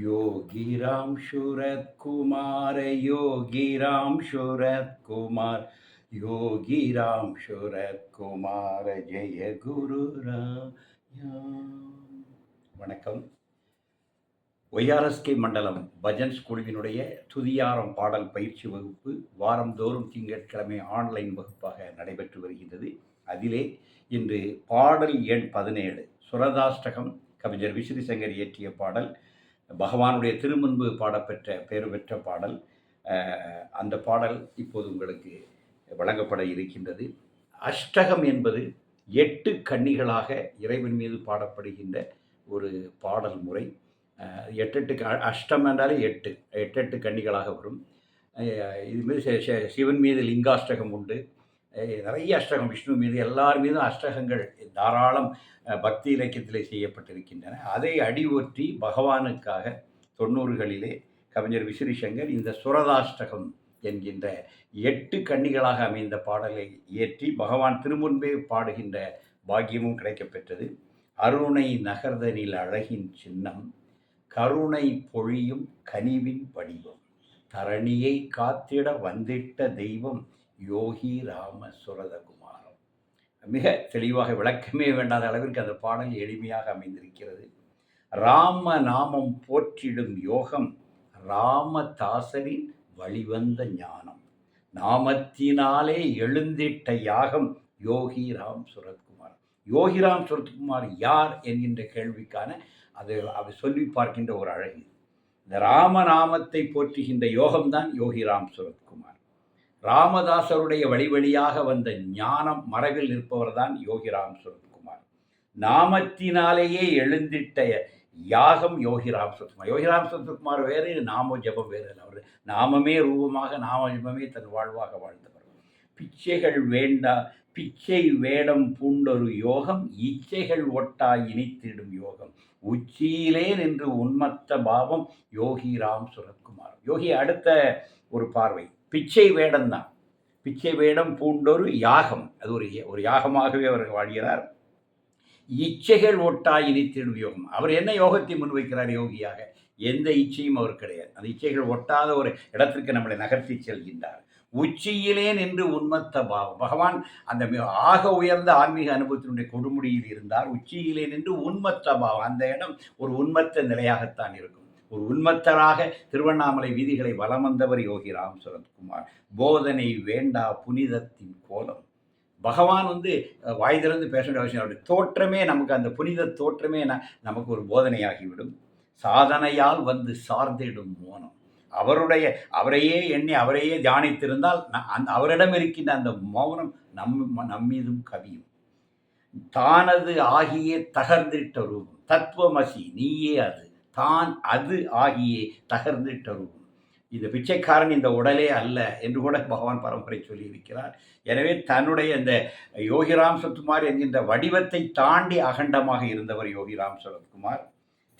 யோகிராம் சுரத்குமார யோகிராம் சுரத்குமார் யோகிராம் சுரத்குமார ஜெய குரு வணக்கம். ஒய்ஆர்எஸ்கே மண்டலம் பஜன்ஸ் குழுவினுடைய துதியாரம் பாடல் பயிற்சி வகுப்பு வாரந்தோறும் திங்கட்கிழமை ஆன்லைன் வகுப்பாக நடைபெற்று வருகின்றது. அதிலே இன்று பாடல் எண் பதினேழு சுரதாஷ்டகம் கவிஞர் விஸ்ரீசங்கர் இயற்றிய பாடல் பகவானுடைய திருமுன்பு பாடப்பெற்ற பேறு பெற்ற பாடல் அந்த பாடல் இப்போது உங்களுக்கு வழங்கப்பட இருக்கின்றது. அஷ்டகம் என்பது எட்டு கன்னிகளாக இறைவன் மீது பாடப்படுகின்ற ஒரு பாடல் முறை. எட்டெட்டு க- அஷ்டம் என்றாலே எட்டு எட்டெட்டு கன்னிகளாக வரும். இது மீது சிவன் மீது லிங்காஷ்டகம் உண்டு. நிறைய அஷ்டகம் விஷ்ணு மீது எல்லார் மீதும் அஷ்டகங்கள் தாராளம் பக்தி இலக்கியத்தில் செய்யப்பட்டிருக்கின்றன. அதை அடிவொற்றி பகவானுக்காக தொண்ணூறுகளிலே கவிஞர் விசிறி சங்கர் இந்த சுரதாஷ்டகம் என்கின்ற எட்டு கன்னிகளாக அமைந்த பாடலை இயற்றி பகவான் திருமுன்பே பாடுகின்ற பாக்கியமும் கிடைக்கப்பெற்றது. அருணை நகர்தனில் அழகின் சின்னம் கருணை பொழியும் கனிவின் படிவம் தரணியை காத்திட வந்திட்ட தெய்வம் யோகி ராம சுரதகுமாரம் மிக தெளிவாக விளக்கமே வேண்டாத அளவிற்கு அந்த பாடல் எளிமையாக அமைந்திருக்கிறது. ராம நாமம் போற்றிடும் யோகம் ராமதாசரின் வழிவந்த ஞானம். நாமத்தினாலே எழுந்திட்ட யாகம் யோகி ராம் சுரத்குமார் யோகிராம் சுரத்குமார் யார் என்கின்ற கேள்விக்கான அது அவர் சொல்லி பார்க்கின்ற ஒரு அழகு. இந்த ராமநாமத்தை போற்றுகின்ற யோகம்தான் யோகிராம் சுரத்குமார் ராமதாசருடைய வழி வழியாக வந்த ஞானம் மரபில் நிற்பவர்தான் யோகிராம் சுரத்குமார் நாமத்தினாலேயே எழுந்திட்ட யாகம் யோகிராம் சுரத்குமார் யோகிராம் சுரத்குமார் வேறு நாம ஜபம் வேறு. அல்ல. அவர் நாமமே ரூபமாக நாம ஜபமே தன் வாழ்வாக வாழ்ந்தவர். பிச்சைகள் வேண்டா பிச்சை வேடம் பூண்டொரு யோகம் இச்சைகள் ஒட்டா இனித்திடும் யோகம். உச்சியிலே நின்று உன்மத்த பாவம் யோகி ராம் சுரத்குமார் யோகி அடுத்த ஒரு பார்வை. பிச்சை வேடம்தான் பிச்சை வேடம் பூண்டொரு யாகம். அது ஒரு ஒரு யாகமாகவே அவர் வாழ்கிறார். இச்சைகள் ஒட்டா இனித்திடும் யோகம் அவர் என்ன யோகத்தை முன்வைக்கிறார் யோகியாக? எந்த இச்சையும் அவர் கிடையாது. அந்த இச்சைகள் ஒட்டாத ஒரு இடத்திற்கு நம்மளை நகர்த்தி செல்கின்றார். உச்சியிலே நின்று உன்மத்த பாவம். பகவான் அந்த ஆக உயர்ந்த ஆன்மீக அனுபவத்தினுடைய கொடுமுடியில் இருந்தார். உச்சியிலே நின்று உன்மத்த பாவம். அந்த இடம் ஒரு உன்மத்த நிலையாகத்தான் இருக்கும். ஒரு உன்மத்தராக திருவண்ணாமலை வீதிகளை வலம் வந்தவர் யோகி ராம் சரத்குமார் போதனை வேண்டா புனிதத்தின் கோலம். பகவான் வந்து வாய் திறந்து பேச வேண்டிய அவசியம் அவருடைய தோற்றமே நமக்கு அந்த புனித தோற்றமே ந- நமக்கு ஒரு போதனையாகிவிடும். சாதனையால் வந்து சார்ந்திடும் மோனம். அவருடைய அவரையே எண்ணி அவரையே தியானித்திருந்தால் ந- அந்த அவரிடம் இருக்கின்ற அந்த மௌனம் நம் நம்மீதும் கவியும். தானது ஆகியே தகர்ந்திட்ட ரூபம். தத்துவமசி நீயே அது. தான் அது ஆகியே தகர்ந்திட்ட இந்த பிச்சைக்காரன் இந்த உடலே அல்ல என்று கூட பகவான் பரம்பரை சொல்லியிருக்கிறார். எனவே தன்னுடைய இந்த யோகிராம் சரத்குமார் என்கின்ற வடிவத்தை தாண்டி அகண்டமாக இருந்தவர் யோகிராம் சரத்குமார்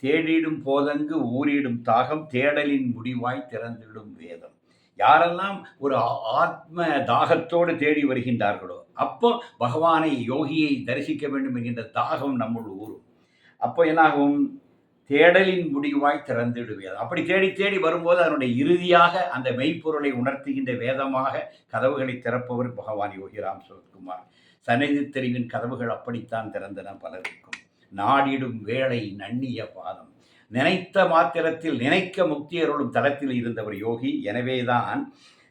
தேடிடும் போதங்கு ஊறிடும் தாகம் தேடலின் முடிவாய் திறந்திடும் வேதம். யாரெல்லாம் ஒரு ஆத்ம தாகத்தோடு தேடி வருகின்றார்களோ அப்போ பகவானை யோகியை தரிசிக்க வேண்டும் என்கின்ற தாகம் நம்முள் ஊறும். அப்போ என்னாகும்? தேடலின் முடிவாய் திறந்திடு வேதம் அப்படி தேடி தேடி வரும்போது அதனுடைய இறுதியாக அந்த மெய்ப்பொருளை உணர்த்துகின்ற வேதமாக கதவுகளை திறப்பவர் பகவான் யோகிராம் சுரத்குமார் சன்னிதி தெரிவின் கதவுகள் அப்படித்தான் திறந்தன பலருக்கும். நாடிடும் வேளை நன்னிய பாதம். நினைத்த மாத்திரத்தில் நினைக்க முக்தி அருளும் தளத்தில் இருந்தவர் யோகி. எனவேதான்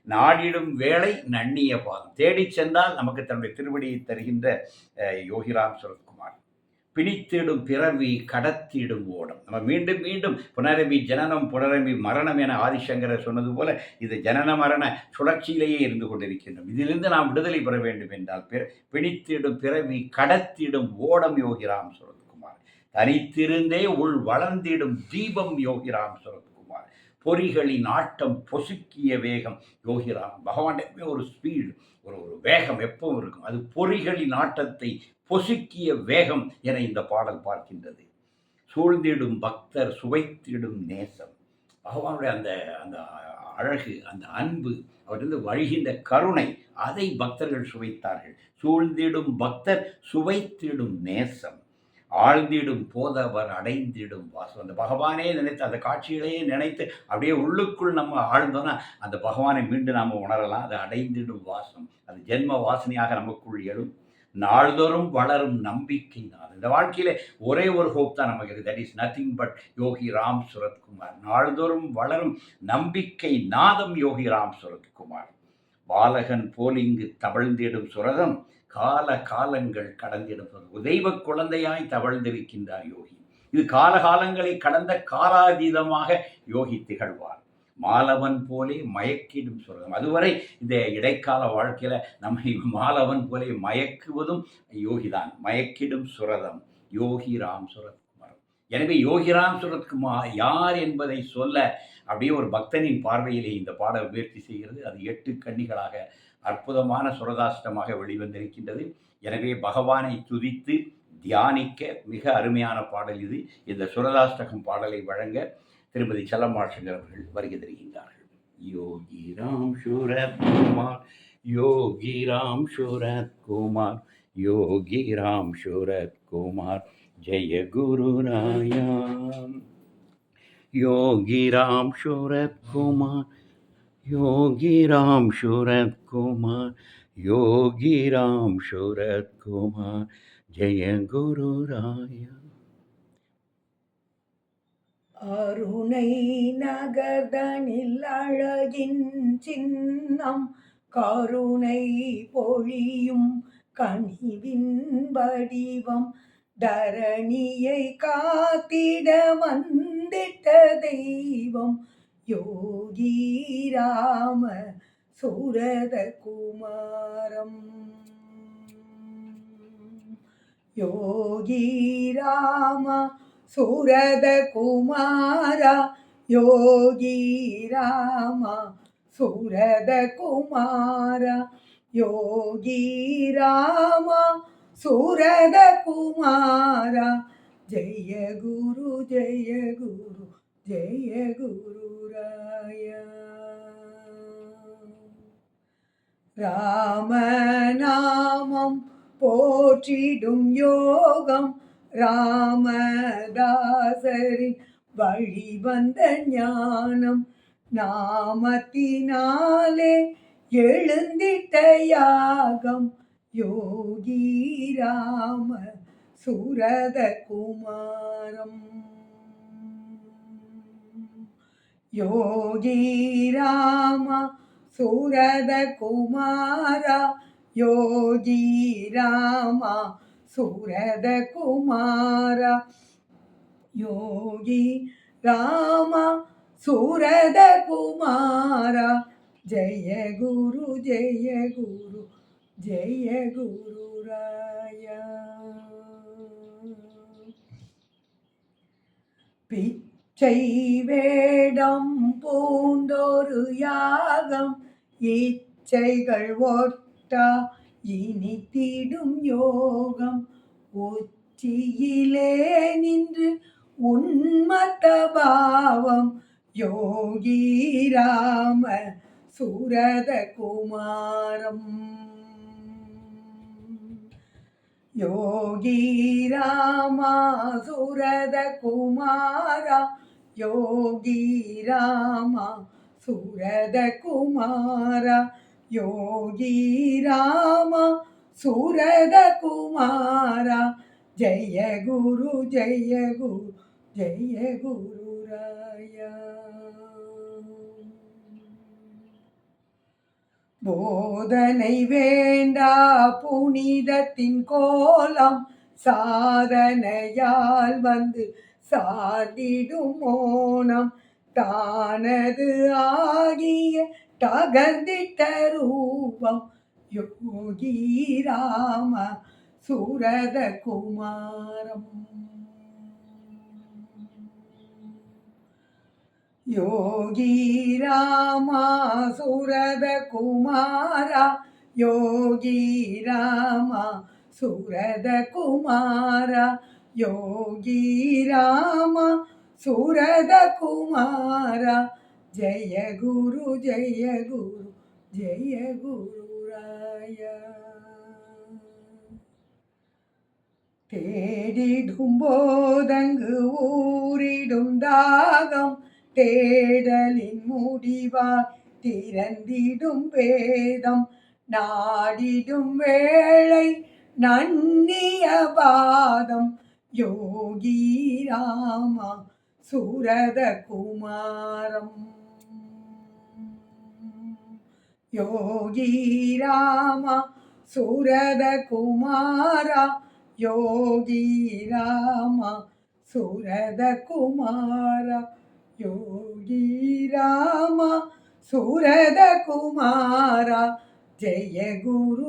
நாடிடும் வேளை நன்னிய பாதம். தேடிச் சென்றால் நமக்கு தன்னுடைய திருவடியை தருகின்ற யோகிராம் சுரத்குமார் பிணித்திடும் பிறவி கடத்திடும் ஓடம். நம்ம மீண்டும் மீண்டும் புனரவி ஜனனம் புனரவி மரணம் என ஆதிசங்கரர் சொன்னது போல இது ஜனன மரண சுழற்சியிலேயே இருந்து கொண்டிருக்கின்றோம். இதிலிருந்து நாம் விடுதலை பெற வேண்டும் என்றால் பிற பிணித்திடும் பிறவி கடத்திடும் ஓடம் யோகிராம் சுரத்குமார். தனித்திருந்தே உள் வளர்ந்திடும் தீபம் யோகிராம் சுரத்குமார். பொறிகளின் ஆட்டம் பொசுக்கிய வேகம். யோகிராம் பகவான் எப்பவுமே ஒரு ஸ்பீடு ஒரு ஒரு வேகம் எப்பவும் இருக்கும். அது பொறிகளின் ஆட்டத்தை பொசுக்கிய வேகம் என இந்த பாடல் பார்க்கின்றது. சூழ்ந்திடும் பக்தர் சுவைத்திடும் நேசம். பகவானுடைய அந்த அந்த அழகு அந்த அன்பு அவரிருந்து வழிகின்ற கருணை அதை பக்தர்கள் சுவைத்தார்கள். சூழ்ந்திடும் பக்தர் சுவைத்திடும் நேசம். ஆழ்ந்திடும் போதவர் அடைந்திடும் வாசம் அந்த பகவானே நினைத்து அந்த காட்சிகளையே நினைத்து அப்படியே உள்ளுக்குள் நம்ம ஆழ்ந்தோன்னா அந்த பகவானை மீண்டும் நாம் உணரலாம். அது அடைந்திடும் வாசம். அது ஜென்ம வாசனையாக நமக்குள் எழும். நாள்தோறும் வளரும் நம்பிக்கை நான் இந்த வாழ்க்கையில ஒரே ஒரு ஹோப் தான் நமக்கு இருக்குது that is nothing but Yogi Ram Surathkumar நாள்தோறும் வளரும் நம்பிக்கை நாதம் யோகி ராம் சுரத்குமார் பாலகன் போலிங்கு தவழ்ந்திடும் சுரதம் கால காலங்கள் கடந்திடும் சுரதம் தெய்வ குழந்தையாய் தவழ்ந்திருக்கின்றார் யோகி. இது காலகாலங்களை கடந்த காலாதீதமாக யோகி திகழ்வார். மாலவன் போலே மயக்கிடும் சுரதம் அதுவரை இந்த இடைக்கால வாழ்க்கையில நம்மை மாலவன் போலே மயக்குவதும் யோகிதான். மயக்கிடும் சுரதம். யோகி ராம் சுரத்குமார். எனவே யோகிராம் சுரத்குமார் யார் என்பதை சொல்ல அப்படியே ஒரு பக்தனின் பார்வையிலே இந்த பாட முயற்சி செய்கிறது. அது எட்டு கன்னிகளாக அற்புதமான சுரதாஷ்டமாக வெளிவந்திருக்கின்றது எனவே பகவானை துதித்து தியானிக்க மிக அருமையான பாடல் இது இந்த சுரதாஷ்டகம் பாடலை வழங்க திருமதி செல்லம்மாள் அவர்கள் வருகை தருகின்றார்கள் யோகி ராம் சுரத்குமார் யோகி ராம் சுரத்குமார் யோகி ராம் சுரத்குமார் ஜெய குரு ராயாம் योगी राम शूरत कुमार யோகி ராம் சூரத்குமார் யோகி ராம் சூரத்குமார் ஜெய குரு ராயா. அருணை நகர்தனில் அழகின் சின்னம் கருணை பொழியும் கனிவின் வடிவம் தரணியை காத்திட வந்திட்ட தெய்வம் யோகி ராம சூரத குமாரம் யோகி ராம சூரத குமாரா யோகி ராம சூரத குமாரா யோகி ராம சூரத குமாரா ஜெய குருராய. ராமநாமம் போற்றிடும் யோகம் ராமதாசரின் வழிவந்த ஞானம். நாமத்தினாலே எழுந்திட்ட யாகம் யோகி ராம சுரத குமாரம். யோகி ராம சுரத குமாரா யோகி ராம சுரத குமாரா யோகி ராம சுரத குமாரா ஜெய குரு ஜெய குரு செய்வேடம் பூண்டொரு யாகம் இச்சைகள் ஒட்டா இனி தீடும் யோகம். உச்சியிலே நின்று உன்மத்த பாவம் யோகி ராம சுரத குமாரம். யோகி ராமா சுரத குமாரா யோகி ராமா சுரத குமாரா. யோகி ராமா சுரத குமாரா. ஜெய குரு ஜெய குரு ஜெய குரு ராயா. போதனை வேண்டா புனிதத்தின் கோலம் சாதனையால் வந்து சார்ந்திடும் மோனம் தானது ஆகிய தகர்ந்திட்ட ரூபம் யோகி ராம சுரத குமாரம். யோகி ராமா சுரத குமாரா? யோகி ராமா சுரத குமாரா? யோகி ராமா சுரத குமாரா ஜெய குரு ஜெய குரு ஜெய குரு ராயா. தேடிடும் போதங்கு ஊரிடும் தாகம் தேடலின் முடிவாய் திறந்திடும் வேதம் நாடிடும் வேளை நன்னிய பாதம் யோகி ராமா சுரத குமாரம் யோகி ராமா சுரத குமாரா யோகி ராமா சுரத குமாரா யோகி ராமா சுரத குமாரா ஜெய குரு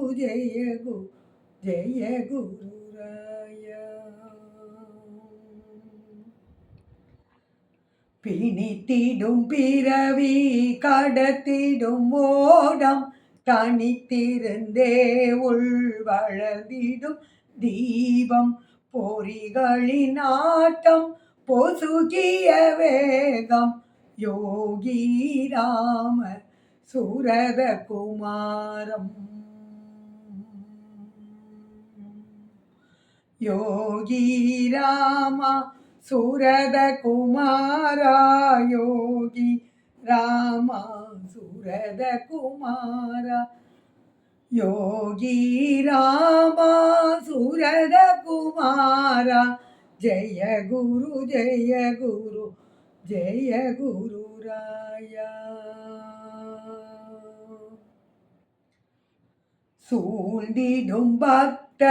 பிணித்திடும் பிறவி கடத்திடும் ஓடம் தனித்திருந்தே உள் வளர்ந்திடும் தீபம் பொறிகளின் ஆட்டம் பொசுகிய வேகம் யோகி ராம சுரத குமாரம். யோகி ராமா சுரத குமாராயோகி ராமா சுரத குமாரா யோகி ராமா சுரத குமாரா ஜெய குரு ஜெய குரு ஜெய குரு ராயா சூழ்ந்திடும் பக்த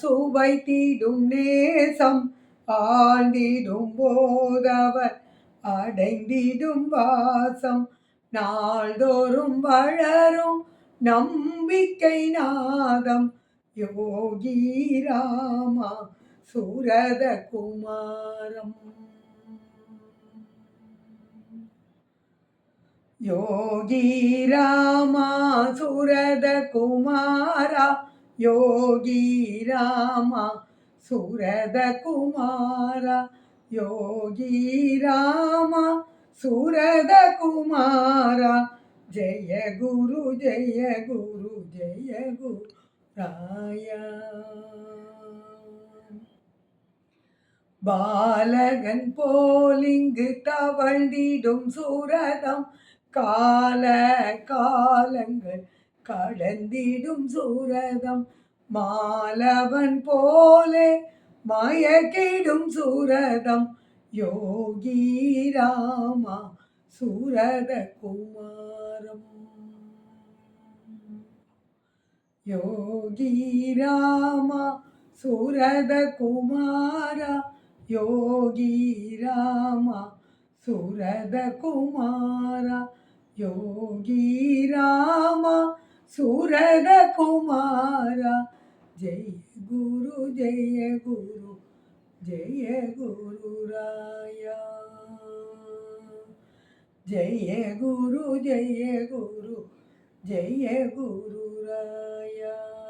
சுவைத்திடும் நேசம் ஆழ்ந்திடும் போதவர் அடைந்திடும் வாசம் நாள்தோறும் வளரும் நம்பிக்கை நாதம். யோகி ராமா சுரத குமாரம். யோகி ராமா சுரத குமாரா யோகி ராமா சுரத குமாரா யோகி ராமா. சுரத குமாரா ஜெய குரு ஜெய குரு ஜெய குரு ராயா பாலகன் போலிங்கு தவழ்ந்திடும் சூரதம் கால காலங்கள் கடந்திடும் சூரதம் மாலவன் போலே மயக்கிடும் சூரதம் யோகி ராமா சூரத குமாரம் யோகி ராமா சுரத குமாரா யோகி ராமா சுரத குமாரா யோகி ராமா சுரத குமாரா ஜெய குரு ஜெய குரு ஜெய குரு ராயா ஜெய